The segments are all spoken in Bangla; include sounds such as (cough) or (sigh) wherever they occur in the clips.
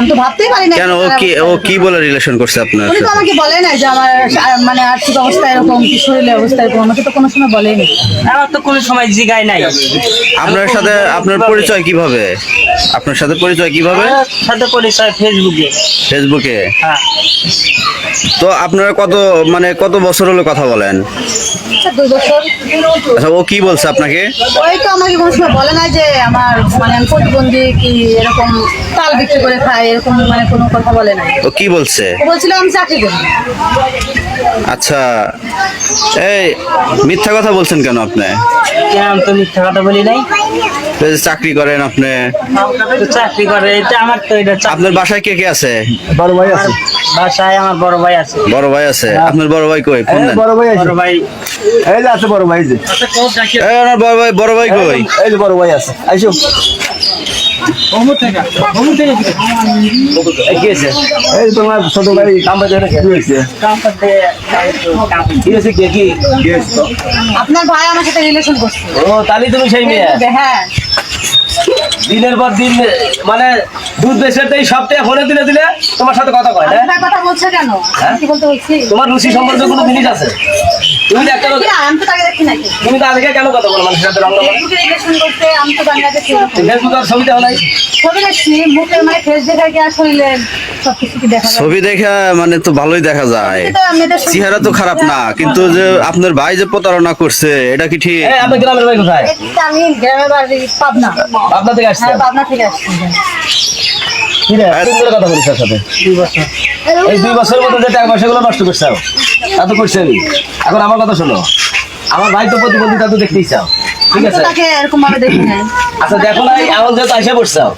আমি তো ভাবতেই পারি না কেন ও কি ও কি বলে রিলেশন করছে আপনার উনি তো আমাকে বলে না যে আমার মানে আর্থিক অবস্থা এরকম কি শরীরের অবস্থা এরকম আমাকে তো কোনো সময় বলেনি। আমার তো কোনো সময় জিগায় নাই। আপনার সাথে আপনার পরিচয় কীভাবে? আপনার সাথে পরিচয় কীভাবে? সাথে পরিচয় ফেসবুকে ফেসবুকে হ্যাঁ। তো আপনারা কত মানে কত বছর হলো কথা বলেন? দুই বছর। আচ্ছা ও কি বলছে আপনাকে? ওই তো আমাকে কোনো সময় বলে না যে আমার মানে আমি প্রতিবন্ধী কি এরকম তাল বিক্রি করে খাই এরকম মানে কোনো কথা বলে না ও কি বলছে? ও বলছিল আমি চাকরি করি। আচ্ছা এই মিথ্যা কথা বলছেন কেন আপনি? আমি তো মিথ্যা কথা বলি নাই? চাকরি করেন আপনি? চাকরি করে এটা আমার তো এটা আপনার বাসায় কে কে আছে? বড় ভাই আছে। বাসায় আমার বড় ভাই আছে। বড় ভাই আছে? আপনার বড় ভাই কই? ফোন দেন? বড় ভাই আছে। বড় ভাই। এই যে আছে বড় ভাই যে। এই আমার বড় ভাই বড় ভাই কই? এই যে বড় ভাই আছে। আইসো। এই তোমার ছোট ভাই? আপনার ভাই আমার সাথে রিলেশন করছে। ও তাহলে তুমি সেই মেয়ে? হ্যাঁ। দিনের পর দিন মানে দুধ বেচেতেই সপ্তাহে ফোনে দিলে দিলে তোমার সাথে কথা কয় কথা বলছে কেন? হ্যাঁ? বলতে বলছি? তোমার রুচি সম্পর্কে কোনো জিনিস আছে? তুমি তো একটা লোক- না, আমি তো তাকে দেখি নাকি তুমি তো আজকে কেন কথা বলো? মানুষের সাথে রং রং ফেসবুকে রিলেশন করতে আমি তো বাংলাদেশে ফেসবুক আর ছবি দেওয়া নাই? ছবি দেখছি মুখে মানে ফেস দেখা কি আর মানে তো ভালোই দেখা যায়। চেহারা তো খারাপ না কিন্তু যে আপনার ভাই যে প্রতারণা করছে এটা কি ঠিক? গ্রামের ভাই কোথায়? আমি গ্রামের বাড়ি পাবনা। আপনার থেকে আসছে? হ্যাঁ পাবনা থেকে আসছি। কি রে? কথা বলিস তার সাথে? এই দুই বছরের মধ্যে যে টাকা পয়সাগুলো নষ্ট করছে তা তো করছে আমি এখন আমার কথা শোনো আমার ভাই তো প্রতিবন্ধী তা তো দেখতেই চাও। ঠিক আছে? এরকম ভাবে দেখি আচ্ছা দেখো না এখন যেহেতু আইসা পড়ছাও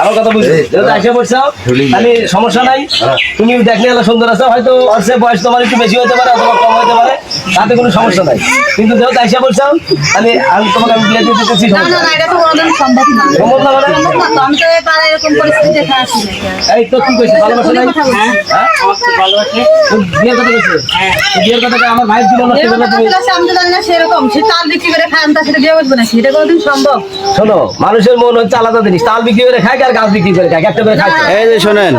আমার কথা বুঝলি যেহেতু আইসা পড়ছাও তাহলে সমস্যা নাই। তুমি দেখলে এলো সুন্দর আছো হয়তো চেয়ে বয়স তোমার একটু বেশি হতে পারে অথবা কম হতে পারে তাতে কোনো সমস্যা নাই। কিন্তু যেহেতু আইসা পড়ছাও তাহলে আমি তোমাকে আমি বিয়ে দিতে চাচ্ছি না না না না। না না আমি। এই তো কি ভালোবাসা নাই। হ্যাঁ? ভালোবাসে। তুই বিয়ের কথা বিয়ের কথা আমার ভাইয়ের জীবন আমি তো জানি না সেরকম সে তাল বিক্রি করে খায় আমি তার সাথে বিয়ে বসবো নাকি? এটা কোনোদিন সম্ভব। শোনো মানুষের মন হচ্ছে আলাদা জিনিস। তাল বিক্রি করে খায় আর গাছ বিক্রি করে খায় একটা করে খায়। এই যে শোনেন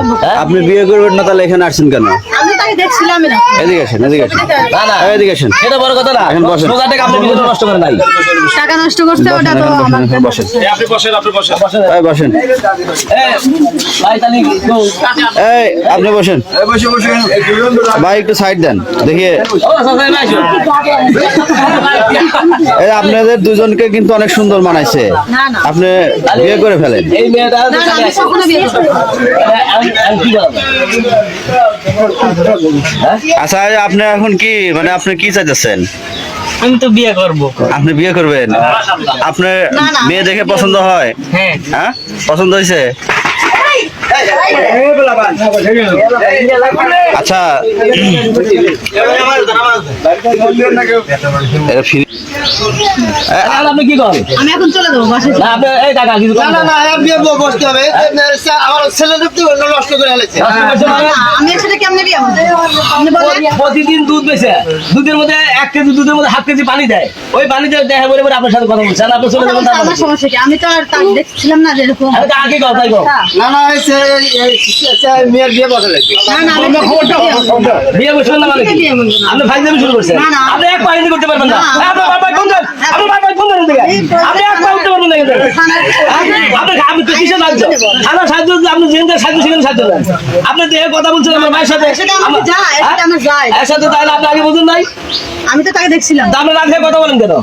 আপনি বিয়ে করবেন না তাহলে এখানে আসছেন কেন? আমি তাকে দেখছিলাম না। এদিকে আসেন এদিকে আসেন। না না এদিকে আসেন। এটা বড় কথা না এখন বসেন। টাকা আপনি নষ্ট করে নাই? টাকা নষ্ট করছে ওটা তো বসেন, আমার বসেন। বসেন। এই বসেন। এই, ভাই তাহলে এই আপনি বসেন। ভাই একটু সাইড দেন দেখি। আপনাদের দুজনকে কিন্তু অনেক সুন্দর মানাইছে। না, না। আপনি বিয়ে করে ফেলেন। এই মেয়েটা আচ্ছা আপনি এখন কি মানে আপনি কি চাইতেছেন? আমি তো বিয়ে করব। আপনি বিয়ে করবেন? আপনার। মেয়ে দেখে পছন্দ হয়? হ্যাঁ। হ্যাঁ? পছন্দ হয়েছে? আচ্ছা এটা ফিরে- এ, আর আপনি কি করেন? আমি এখন চলে যাব বাসায় না আপনি এই টাকা কিছু করেন না। বসতে হবে। আমার ছেলে নষ্ট করে ফেলেছে। নষ্ট করছে? না, আমি একসাথে কেমনে বিয়ে করব? আপনি বলেন। প্রতিদিন দুধ বেচে দুধের মধ্যে এক কেজি দুধের মধ্যে হাফ কেজি পানি দেয়। ওই পানিতে দেখা বলে বলে আপনার সাথে কথা বলছেন আপনি চলে যাবেন আমার সমস্যা কি? আমি তো আর দেখছিলাম না যে এরকম। আমি তো আগে কথাই না না মেয়ের বিয়ে বসে আমি বিয়ে বসবেন না মানে। আপনি শুরু করছেন। আপনি এক পানি করতে পারবেন না আপনি হ্যাঁ, বাবা কোন দেন বাবা কোন আপনি এক আপনি কথা বলছেন আমার সাথে তাহলে আমি তো দেখছিলাম কথা বলেন কেন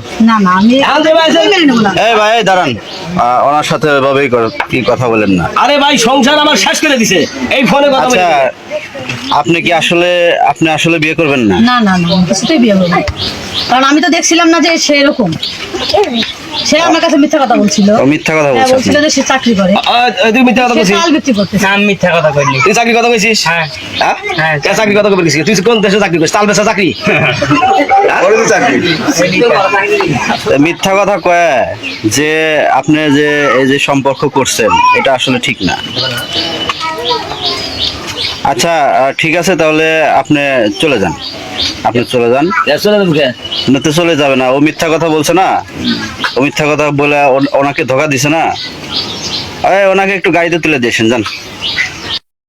ভাই দাঁড়ান ওনার সাথে কি কথা বলেন না আরে ভাই সংসার আমার শেষ করে এই আপনি কি আসলে আপনি আসলে বিয়ে করবেন না না না। কারণ আমি তো দেখছিলাম না যে সে এরকম সে আমার কাছে মিথ্যা কথা বলছিল। মিথ্যা কথা হ্যাঁ, বলছিল যে সে চাকরি করে। তুই মিথ্যা কথা বলছিস? চাল বিক্রি করতেছে। আমি মিথ্যা কথা কইনি। তুই চাকরি কথা কইছিস? হ্যাঁ। হ্যাঁ? হ্যাঁ। চাকরি কথা কইছিস তুই কোন দেশে চাকরি করিস? তাল বেচা (laughs) চাকরি? তা মিথ্যা কথা কয় যে আপনি যে এই যে সম্পর্ক করছেন এটা আসলে ঠিক না। আচ্ছা আহ, ঠিক আছে তাহলে আপনি চলে যান। আপনি চলে যান। চলে মুখে না তো চলে যাবে না। ও মিথ্যা কথা বলছে না। মিথ্যা কথা বলে ওন- ওনাকে ধোকা দিছে না? ওনাকে একটু গাড়িতে তুলে দিয়েছেন যান।